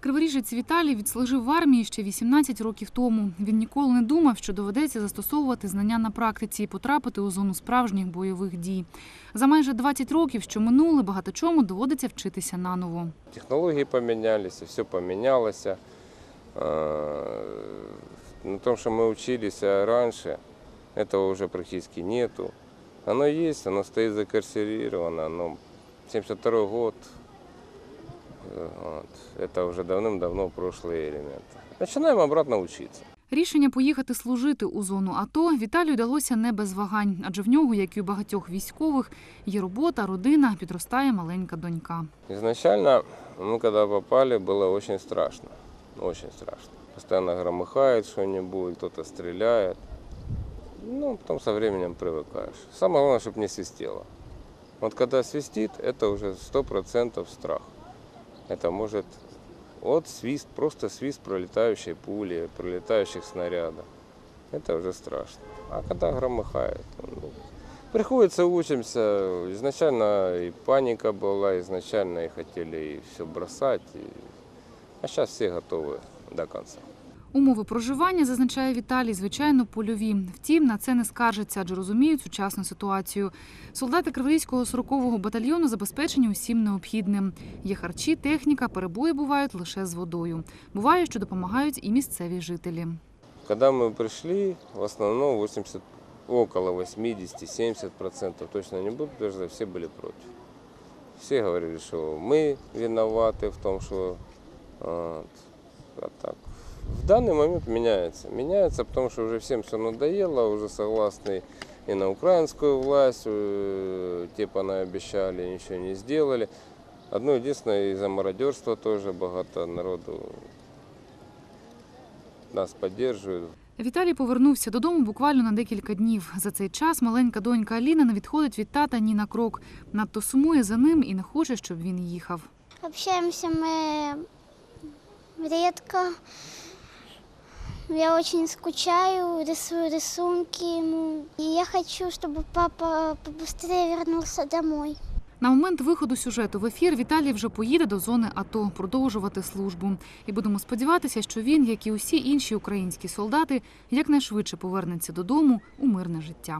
Криворіжець Віталій відслужив в армії ще 18 років тому. Він ніколи не думав, що доведеться застосовувати знання на практиці і потрапити у зону справжніх бойових дій. За майже 20 років, що минули, багато чому доводиться вчитися наново. Технологии поменялись, все поменялось. А, На том, что мы учились раньше, этого уже практически нету. Оно есть, оно стоит законсервировано, но 72 год, э, вот, это уже давным-давно прошлые элементы. Начинаем обратно учиться. Рішення поїхати служити у зону АТО Віталію далося не без вагань, адже в нього, як і у багатьох військових, є робота, родина, підростає маленька донька. Изначально, мы когда попали, было очень страшно. Очень страшно. Постоянно громыхает что-нибудь, кто-то стреляет. Ну, потом со временем привыкаешь. Самое главное, чтобы не свистело. Вот когда свистит, это уже сто процентов страх. Это может от свист, просто свист пролетающей пули, пролетающих снарядов. Это уже страшно. А когда громыхает, ну, Приходится учимся. Изначально и паника была, изначально и хотели и все бросать. и- А сейчас все готовы до конца. Умови проживання, зазначає Віталій, звичайно, польові. Втім, на це не скаржаться, адже розуміють сучасну ситуацію. Солдати Криворізького 40-го батальйону забезпечені усім необхідним. Є харчі, техніка, перебої бувають лише з водою. Буває, що допомагають і місцеві жителі. Когда мы пришли, в основном 80, около 80-70%, точно не буду даже все были против. Все говорили, что мы виноваты в том, что... вот, а так. В данный момент меняется. Меняется, потому что уже всем все надоело, уже согласны и на украинскую власть, э, те понаобещали, ничего не сделали. Одно единственное, из-за мародерства тоже богато народу нас поддерживают. Віталій повернувся додому буквально на декілька днів. За цей час маленька донька Аліна не відходить від тата ні на крок. Надто сумує за ним і не хоче, щоб він їхав. Общаемся мы редко. Я очень скучаю, рисую рисунки ему. И я хочу, чтобы папа побыстрее вернулся домой. На момент виходу сюжету в ефір Віталій вже поїде до зони АТО продовжувати службу. І будемо сподіватися, що він, як і усі інші українські солдати, якнайшвидше повернеться додому у мирне життя.